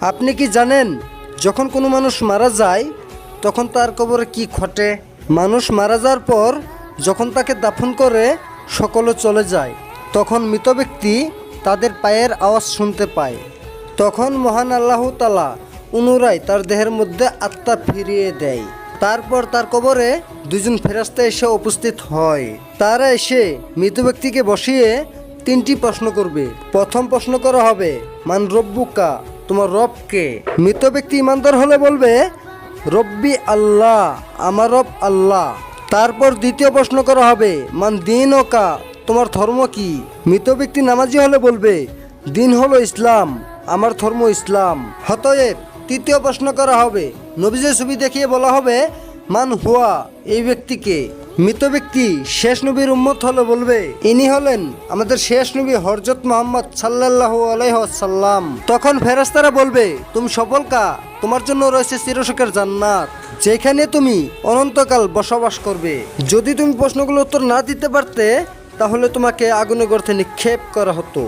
আপনি কি জানেন, যখন কোনো মানুষ মারা যায়, তখন তার কবরে কি ঘটে? মানুষ মারা যাওয়ার পর, যখন তাকে দাফন করে, সকলে চলে যায়। তখন মৃত ব্যক্তি তাদের পায়ের আওয়াজ শুনতে পায়। তখন মহান আল্লাহ তালা পুনরায় তার দেহের মধ্যে আত্মা ফিরিয়ে দেয়। তারপর তার কবরে দুজন ফেরাস্তা এসে উপস্থিত হয়। তারা এসে মৃত ব্যক্তিকে বসিয়ে তিনটি প্রশ্ন করবে। প্রথম প্রশ্ন করা হবে, মান রব্বুকা? তোমার রবকে। মৃত ব্যক্তি ইমানদার হলে বলবে, রব্বি আল্লাহ, আমার রব আল্লাহ। তারপর দ্বিতীয় প্রশ্ন করা হবে, মান দিন ওকা তোমার ধর্ম কি? মৃত ব্যক্তি নামাজি হলে বলবে, দিন হলো ইসলাম, আমার ধর্ম ইসলাম। হতয়েব তৃতীয় প্রশ্ন করা হবে, নবীজের ছবি দেখিয়ে বলা হবে, মান হুয়া, এই ব্যক্তিকে। মৃত ব্যক্তি শেষ নবীর উম্মত হলে বলবে, ইনি হলেন আমাদের শেষ নবী হরজত মোহাম্মদ সাল্লাহ আলাইসাল্লাম তখন ফেরাস্তারা বলবে, তুমি সফল কা? তোমার জন্য রয়েছে চিরসুখের জান্নাত, যেখানে তুমি অনন্তকাল বসবাস করবে। যদি তুমি প্রশ্নগুলো উত্তর না দিতে পারতে, তাহলে তোমাকে আগুনে গর্তে নিক্ষেপ করা হতো।